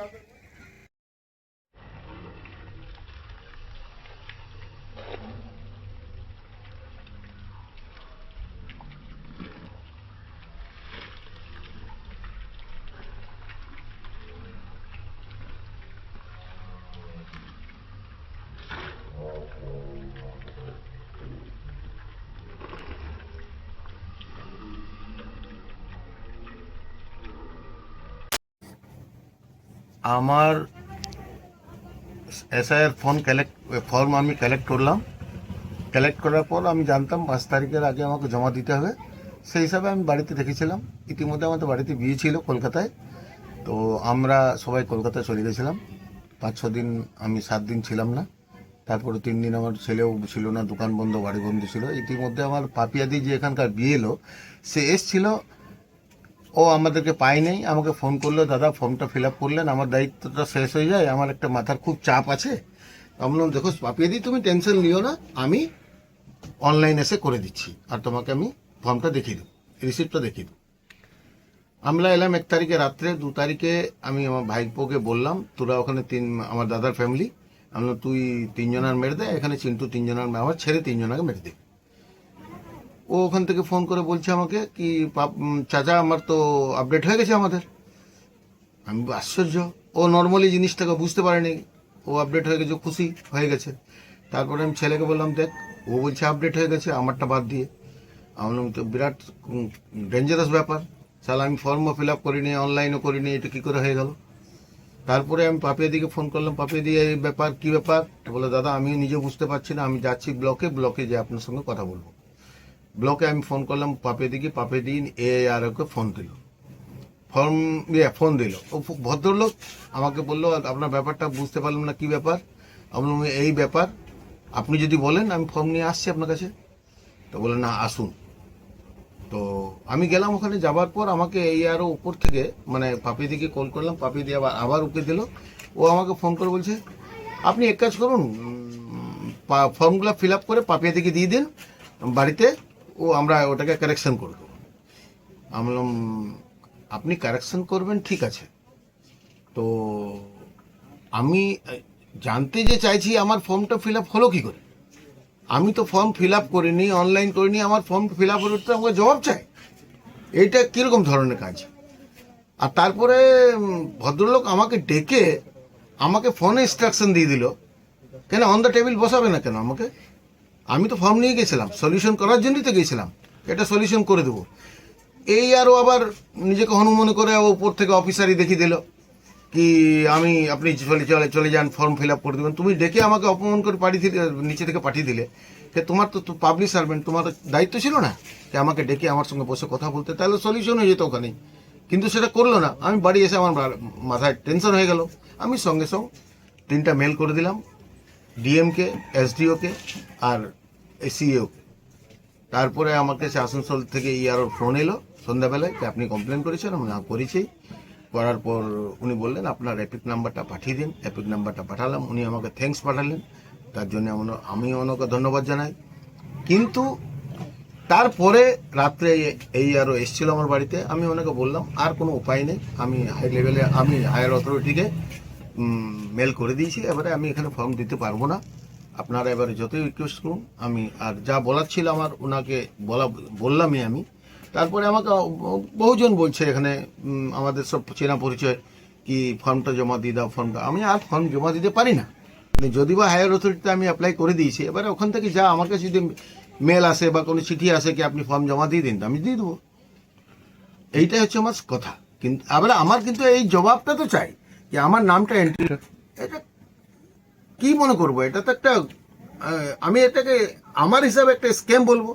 government. আমার এসআইয়ের phone collect form আমি কালেক্ট করলাম। কালেক্ট করার পর আমি জানতাম পাঁচ তারিখের আগে আমাকে জমা দিতে হবে। সেই হিসাবে আমি বাড়িতে রেখেছিলাম ইতিমধ্যে আমাদের বাড়িতে বিয়ে ছিল কলকাতায়। তো আমরা সবাই কলকাতায় চলে গেছিলাম। পাঁচ, ছ দিন আমি সাত দিন ছিলাম না। তারপরে তিন দিন আমার ছেলেও ছিল না, দোকান বন্ধ, বাড়ি বন্ধ ছিল। ইতিমধ্যে আমার পাপিয়াদি যে এখানকার বিয়ে এলো, সে এসছিল ও আমাদেরকে পায়নি আমাকে ফোন করল দাদা ফর্মটা ফিল আপ করলেন আমার দায়িত্বটা শেষ হয়ে যায় আমার একটা মাথার খুব চাপ আছে। আমি দেখো পাপিয়ে দিই তুমি টেনশন নিও না আমি অনলাইন এসে করে দিচ্ছি আর তোমাকে আমি ফর্মটা দেখিয়ে দেবো রিসিপ্টটা দেখিয়ে দেবো। আমরা এলাম এক তারিখে রাত্রে দু তারিখে আমি আমার ভাইপোকে বললাম তোরা ওখানে তিন আমার দাদার ফ্যামিলি আমি বললাম, তুই তিনজনের মেরে দে এখানে চিন্টু তিনজনের আমার ছেড়ে তিনজনাকে মেরে দে। ও ওখান থেকে ফোন করে বলছে আমাকে কি চাচা, আমার তো আপডেট হয়ে গেছে আমাদের। আমি আশ্চর্য। ও নর্মালি জিনিসটাকে বুঝতে পারেনি। ও আপডেট হয়ে গেছে খুশি হয়ে গেছে। তারপরে আমি ছেলেকে বললাম, দেখ, ও বলছে আপডেট হয়ে গেছে, আমারটা বাদ দিয়ে। আমি তো বিরাট ডেঞ্জারাস ব্যাপার। তাহলে আমি ফর্মও ফিল আপ করিনি অনলাইনও করিনি, এটা কী করে হয়ে গেল? তারপরে আমি পাপিয়া দিকে ফোন করলাম, পাপিয়া দিয়ে এই ব্যাপার, কী ব্যাপার? বলে দাদা আমি নিজে বুঝতে পারছি না। আমি যাচ্ছি ব্লকে ব্লকে যে আপনার সঙ্গে কথা বলব। ব্লকে আমি ফোন করলাম পাপে দিকে পাপে দিন এ আর ওকে ফোন দিল। ফর্ম ইয়ে ফোন দিল। ও ভদ্রলোক আমাকে বলল আপনার ব্যাপারটা বুঝতে পারলাম না কি ব্যাপার? বললাম, এই ব্যাপার আপনি যদি বলেন আমি ফর্ম নিয়ে আসছি আপনার কাছে। তো বলে না আসুন। তো আমি গেলাম ওখানে যাবার পর আমাকে এই আরও উপর থেকে মানে পাপি দিকে কল করলাম পাপি দিয়ে আবার আবার উকে দিল। ও আমাকে ফোন করে বলছে আপনি এক কাজ করুন ফর্মগুলো ফিল আপ করে পাপিয়া দিকে দিয়ে দিন বাড়িতে ও, আমরা ওটাকে কারেকশন করে দেবো আমি বললাম, আপনি কারেকশন করবেন, ঠিক আছে। তো আমি জানতে যে চাইছি, আমার ফর্মটা ফিল আপ হলো কি করে? আমি তো ফর্ম ফিল আপ করিনি, অনলাইন করিনি, আমার ফর্ম ফিল আপ করতে আমাকে জবাব চাই। এইটা কীরকম ধরনের কাজ? আর তারপরে ভদ্রলোক আমাকে ডেকে আমাকে ফোনে ইনস্ট্রাকশন দিয়ে দিল। কেন অন দ্য টেবিল বসাবে না কেন আমাকে? আমি তো ফর্ম নিয়ে গেছিলাম সলিউশন করার জন্যই তো গেছিলাম। এটা সলিউশন করে দেবো। এই আরও আবার নিজেকে হনুমনে করে উপর থেকে অফিসারই দেখিয়ে দিল কি আমি, আপনি চলে চলে চলে যান ফর্ম ফিল আপ করে দেবেন। তুমি ডেকে আমাকে অপমান করে পাঠিয়ে দিলে, নিচে থেকে পাঠিয়ে দিলে যে তোমার তো পাবলিক সার্ভেন্ট তোমার দায়িত্ব ছিল না যে আমাকে ডেকে আমার সঙ্গে বসে কথা বলতে। তাহলে সলিউশন হয়ে যেত ওখানেই। কিন্তু সেটা করল না। আমি বাড়ি এসে আমার মাথায় টেনশন হয়ে গেল। আমি সঙ্গে সঙ্গে তিনটা মেল করে দিলাম ডিএমকে এসডিওকে আর সিএওকে তারপরে আমার কাছে আসানসোল থেকে ইয়ার ফোন এলো সন্ধ্যাবেলায় যে আপনি কমপ্লেন করেছেন, আমি না করেছি। করার পর উনি বললেন, আপনার অ্যাপিক নাম্বারটা পাঠিয়ে দিন অ্যাপিক নাম্বারটা পাঠালাম। উনি আমাকে থ্যাঙ্কস পাঠালেন। তার জন্য আমি ওনাকে ধন্যবাদ জানাই। কিন্তু তারপরে রাত্রে এই আরও এসেছিল আমার বাড়িতে। আমি ওনাকে বললাম, আর কোনো উপায় নেই। আমি হাই লেভেলে আমি হায়ার অথরিটিকে মেল করে দিয়েছি। এবারে আমি এখানে ফর্ম দিতে পারব না। আপনারা এবারে যতই রিকোয়েস্ট করুন, আমি আর যা বলার ছিল আমার ওনাকে বলা, বললামই আমি। তারপরে আমাকে বহুজন বলছে এখানে আমাদের সব চেনা পরিচয়, কি ফর্মটা জমা দিয়ে দাও, ফর্মটা। আমি আর ফর্ম জমা দিতে পারি না। মানে যদি বা হায়ার অথরিটিতে আমি অ্যাপ্লাই করে দিয়েছি, এবারে ওখান থেকে যা আমার কাছে যদি মেল আসে বা কোনো চিঠি আসে কি আপনি ফর্ম জমা দিয়ে দিন আমি দিয়ে দেবো। এইটাই হচ্ছে আমার কথা। কিন্তু আবার আমার কিন্তু এই জবাবটা তো চাই, যে আমার নামটা এন্ট্রি কি মনে করব? এটা তো একটা আমি এটাকে আমার হিসাবে একটা স্ক্যাম বলব।